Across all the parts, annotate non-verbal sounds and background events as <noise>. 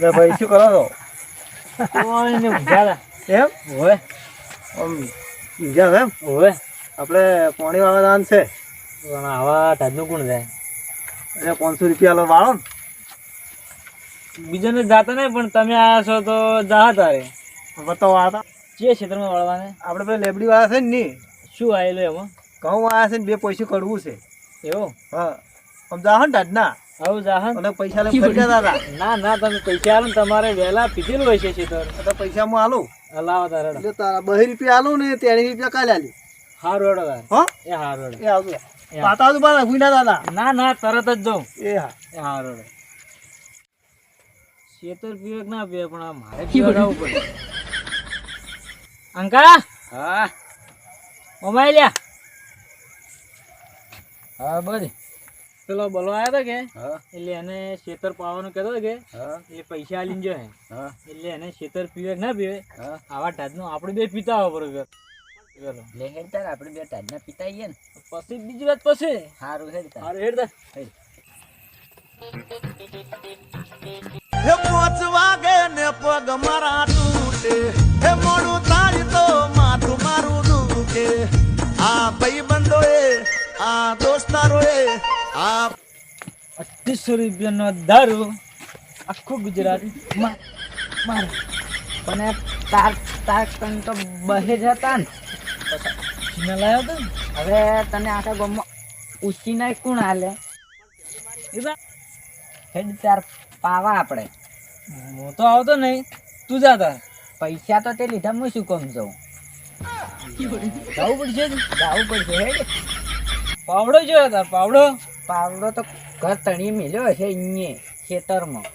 ભાઈ શું કરો છો? કોઈ ઉજાલા એમ? ઓવે. આમ ઊંઘ્યા એમ? ઓવે. આપણે પાણી વાળા દાન છે. પણ આવા ટાજનું કોણ જાય? એટલે પાંચસો રૂપિયા લો વાળો ને. બીજાને જાતા નહીં પણ તમે આવ્યા છો તો જા તારે. બતાવો આ હતા જે ક્ષેત્રમાં વાળવાને. આપણે પેલા લેબડી વાળા છે ને ની. શું આવેલું એમાં? ઘઉં આવ્યા છે ને બે પૈસે કરવું છે. એવું? હા. આમ આવું જાહન અને પૈસા લઈને ફરી હતા ના ના તમે પૈસા આલો ને તમારે વહેલા પીધેલું હોય છે ક્ષેત્ર પૈસા હું આલું. લાવો તારે. એટલે તારા બહી રૂપિયા આલું ને તેની રૂપિયા કાલે આલી. હારું હેડો હા? એ હારું હેડો. એ આવતું પાતા દાદા. ના ના તરત જ જાઉં. એ હા. એ હારું હેડો. શેતર ના પીવે પણ આ મારે પીવડાવવું પડે. અંકા? હા? મોબાઈલ લ્યા. હા બોલ પેલો બોલો આવ્યો હતો કે? હા. એટલે એને શેતર પાવાનું કહેતો કે હા. એ પૈસા આલીને જો હે. એટલે એને શેતર પીવે કે ના પીવે? આવા ટાજનું આપણે બે પીતા આવો બરોબર લે હેડતા આપણે બે ટાજના પીતા આવીએ ને. પછી બીજી વાત પછી. સારું હેડતાર હારું હેડ દે. હે પોચ વાગે ને પગ મારા તૂટે. હે મોડું આ ભાઈબંધો એ, આ દોસ્તારો એ, આ અઠીસો રૂપિયાનો દારૂ આખું ગુજરાત મારે. પણ તાર તાર તને તો બહે જ હતા ને. ચીના લાવ્યો તો ને? હવે તને આખા ગામમાં ઉછીને કોણ હાલે? હેડ તાર પાવા આપણે હું તો આવતો નહીં. તું જા તાર. પૈસા તો તે લીધા હું શું કોમ જાઉં જવું પડશે. જાવું પડશે હેડ પાવડો જોયો તાર પાવડો? પાવડો તો ઘર તણી મેલ્યો હશે અહીંયા ખેતરમાં.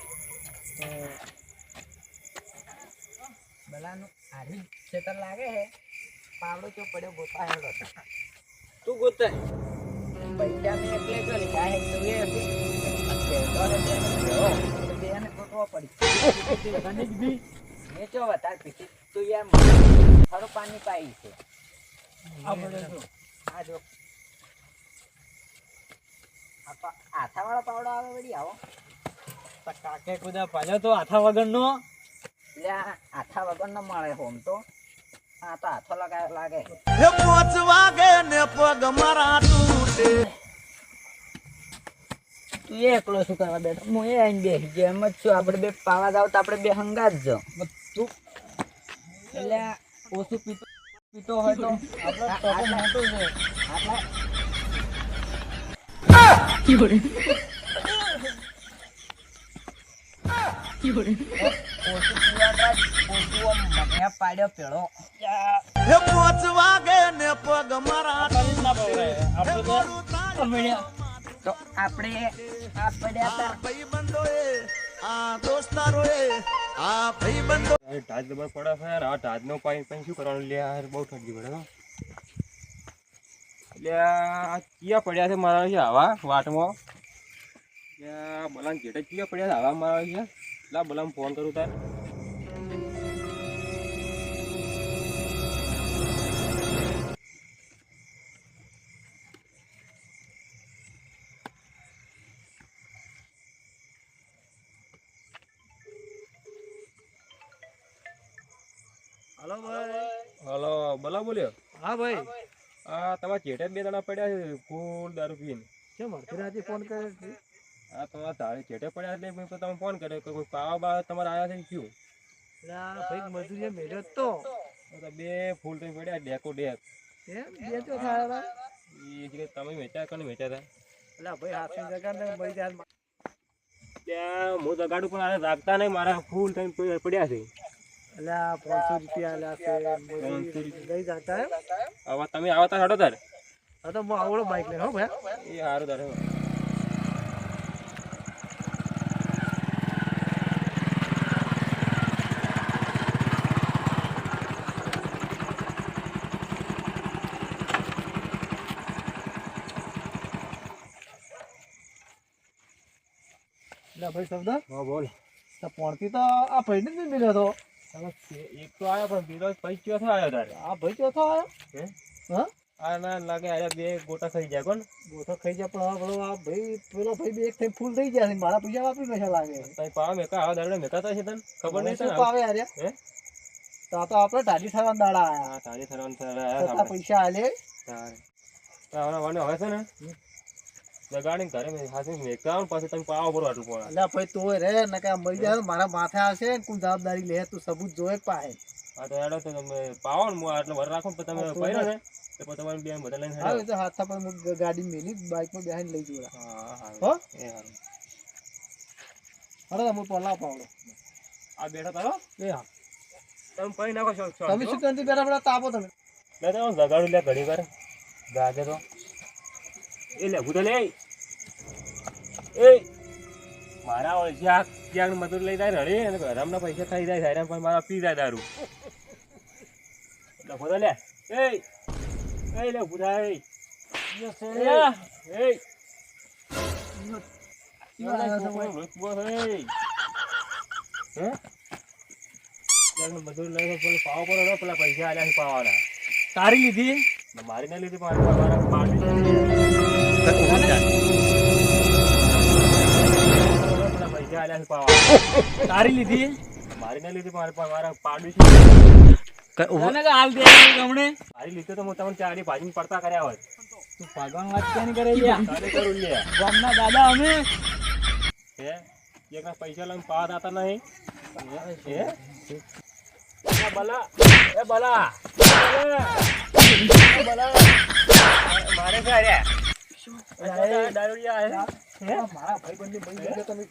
બલાનું આરી ખેતર લાગે હે. પાવડો ચો પડ્યો ગોતા હેડો તું ગોતે. પૈસા મેં એટલે જો ને હે તો એ ખેતર બેને બેને ગોતવો પડી <laughs> મેં ચો વધારે પીધી. તું યાર થોડું પાણી પાઈ છે. આપણે જો. આ જો. આ પા- આથાવાળો પાવડો આવે વળી આવો. કાકે કુદા પાલ્યો તો હાથા વગરનો? એટલે આ આથા વગર ન મળે હોમ તો. આ તો હાથો લગાવ્યો લાગે. પોચ વાગે ને પગ મારા તૂટે. તું એ એકલો શું કરવા બેઠો? હું એ આઈને બેસી ગયો. એમ જ છું. આપણે બે પાવા જાવ તો આપણે બે હંગાજ જ તું એટલે ઓછું પીતો પીતો હોય તો આપણો મોટો છે પાડ્યો પેળો હે પોચ ને પગ મારા આપણે તો. તો આપણે આ દોસ્તારો એ આ ઢાજ દબર પડે આ ઢાજનો પાણી પાણી શું કરવાનું? લે બહુ ઠંડી પડે. એટલે આ કિયા પડ્યા છે મારા છે હવા વાટમાં? એટલે બલાન જેટે કિયા પડ્યા છે? હવા મારા છે? લા બલામ ફોન કરું તાર. હલો ભાઈ. હલો બલા બોલ્યો. હા ભાઈ. આ તમારા ચેટે બે દાડા પડ્યા છે ફૂલ દારૂ પીને. કેમ અડધી રાતે ફોન કર્યો છે? આ તમારા તારે ચેટે પડ્યા એટલે મેં તમે ફોન કર્યો કે કોઈ પાવા બા તમારે આવ્યા છે કે શું? એટલે આ ભાઈ મજૂરી મેળ્યો તો. તો બે ફૂલ તો પડ્યા ડેકો ડેક. એમ? બે તો થાય હતા એ જે તમે વેચ્યા કોને વેચ્યા હતા એટલે ભાઈ હાથની જગા ને મરી જાય. ત્યાં હું જગાડું પણ રાખતા નહીં મારા ફૂલ થઈને પડ્યા છે. એટલે આ પાંચસો રૂપિયા આલ્યા છે લઈ જતા એમ. આવા તમે આવતા હાડો તાર. હા તો હું આવડો બાઈક લઈને હો ભાઈ. એ સારું તારે ભાઈ શબ્દ? હા બોલ. તો તો આ ભાઈને જ મળ્યો હતો એક તો આવ્યો પણ બીજો પૈસા થયો આવ્યો તારે? આ ભાઈ ચોથો આવ્યો હે? હા? આ ના લાગે આયા બે ગોટા ખાઈ જાય કોણ? ગોટા ખાઈ જાય પણ આ પેલો આ ભાઈ પેલો ભાઈ બે એક થઈ ફૂલ થઈ ગયા છે. મારા પૈસા વાપરી નાખ્યા લાગે તઈ પાવા મેકા આવા દાડે મેકાતા છે તને? ખબર નહીં તને પાવે યાર હે? તો તો આપણે તાજી થવાના દાડા આયા. તાજી તારી થરવાનું થર પૈસા આલે. તારે તો હવે વાને હવે છે ને? લગાડીને ઘરે મેં હાથે પછી તમે પાવા ભરો આટલું પણ. અલ્યા ભાઈ તોય રે ને કે મરી જાય મારા માથે આવશે ને કોઈ જવાબદારી લે તું સબૂત જોયે પાહે. આ તો હેડો તો તમે પાવો ને હું આટલો વર રાખો ને તમે પહેરો ને તો પછી તમારે બે બધા લઈને હા તો હાથ પર હું ગાડી મેલી બાઇકમાં બેહીને લઈ જોડા હા હા હો? એ હારું. અરે હું પલા પાવડો આ બેઠા તારો? એ હા. તમે પૈ નાખો છો તમે શું કરતી બેઠા બેઠા તાપો તમે. લે તો લગાડું લે ઘડી ગાજે તો. એ લે ભૂતો લે એ મારા ઓળખ્યા ક્યાંક મજૂર લઈ જાય રડી અને ઘરના પૈસા ખાઈ જાય સાયરા પણ મારા પી જાય દારૂ. લખો તો લે. એ એ લે ભૂતા એ. એ તારી લીધી? મારી ના લીધી મારી મારા પૈસા આલ્યા છે. પાવા <laughs> તારી લીધી? મારી ના લીધી મારે મારા પાડું છે. હાલ દે ગમણે મારી લીધે તો હું તમને ચારી ભાજી પડતા કર્યા હોત તું ભગવાન વાત ક્યાં કરે કરું લે. ગામના દાદા અમે. હે? એકના પૈસા લઈને પાવા દાતા નહીં. હે? એ એ બલા એ મારે હે મારા ભાઈ બંને ભાઈ બંને તમે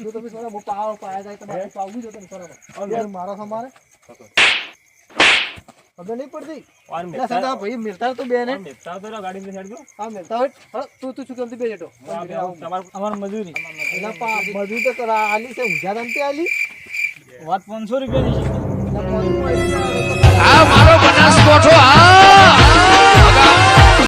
જો તમે સોના હું પાવ પાયા જાય તમારે પાવું જો તમે સોના યાર મારો સમારે. ખબર નહીં પડતી? ના સાદા ભાઈ મિલતા તો બેન. ઓર તો ગાડી માં હેડજો હા મિલતા હોય. તું તું શું બે જતો હું આ બે આવું. તમારું અમાર મજૂરી. એના પા મજૂરી તો કરા આલી છે ઊંઝા રમતે આલી. વાત પાંચસો રૂપિયા ની છે